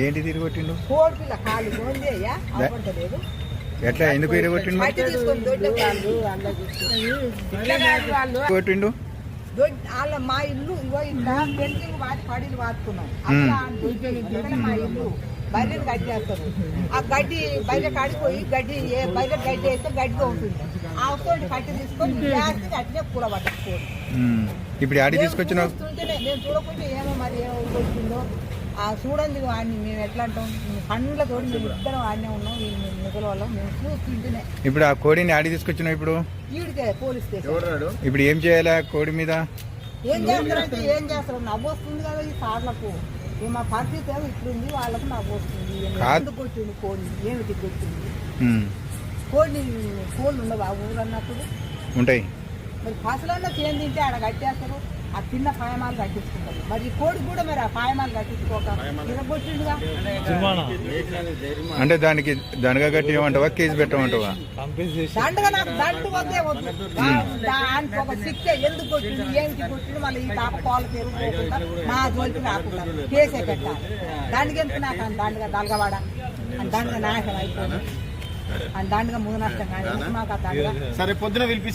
ఏంటి తిరిగి కొట్టిండు కోడి పిల్ల కాలు గోంది అయ్యా అవపడతలేదు ఎట్లా ఎందుకు మట్టి తీసుకొని వాళ్ళు వాళ్ళు కొట్టిండు వాళ్ళ మా ఇల్లు ఇగో ఇట్లా పెయింటింగ్ వాటి పడిలు వాడుకున్నాం. అట్లా దొడ్డి మా ఇల్లు. బయటకు కట్టేస్తారు ఆ గడ్డి బయట కాడిపోయి గడ్డి బయట గడ్డి వేస్తే గడ్డిగా ఉంటుంది ఆ తోటి కట్టి తీసుకొని జాస్తి అట్లే కూల పట్టుకోండి ఉమ్. ఇప్పుడు ఆడి నేను చూడకుంటే ఏమో మరి ఏమో ఆ చూడండి వాడిని మేము ఎట్లా అంటాం? పండ్లతో మేము ఇద్దరం ఆడనే ఉన్నాం ఈ మిగల వాళ్ళం మేము చూస్తుంటేనే ఇప్పుడు ఆ కోడిని ఆడి తీసుకొచ్చినావు ఇప్పుడు? ఈడికే పోలీస్ స్టేషన్. ఇప్పుడు ఏం చేయాలి కోడి మీద? ఏం చేస్తారంటే ఏం చేస్తారు నవ్వు వస్తుంది కదా ఈ సార్లకు. మా పరిస్థితి ఏమో ఇట్లుంది వాళ్ళకు నవ్వు వస్తుంది. ఎందుకు కొట్టింది కోడి ఏమిటి కొట్టింది. కోడిని కోళ్ళు ఉండవు ఆ ఊరు అన్నప్పుడు ఉంటాయి. మరి ఫసలన్నా తింటే ఆడ కట్టేస్తారు. ఆ చిన్న పాయమాలు కట్టించుకుంటారు. మరి ఈ కోడి కూడా మరి ఆ పాయమాలు కట్టించుకోక ఇరగొట్టిండుగా అంటే దానికి దండగా కట్టి ఏమంటావా కేసు పెట్టమంటావా దండగా నాకు దండు వద్దే. వద్దు దానికి ఒక శిక్ష ఎందుకు ఏమిటి కొట్టింది మళ్ళీ ఈ తాప పాలు పెరుగుకోకుండా మా జోలికి రాకుండా కేసే పెట్టాలి. దానికి ఎంత నాకు దండగా దలగవాడ? అని దండగా నాశనం అయిపోయింది. అని దండగా ముందు నష్టం కానీ ఎందుకు మాకు ఆ దండగా సరే పొద్దున పిలిపి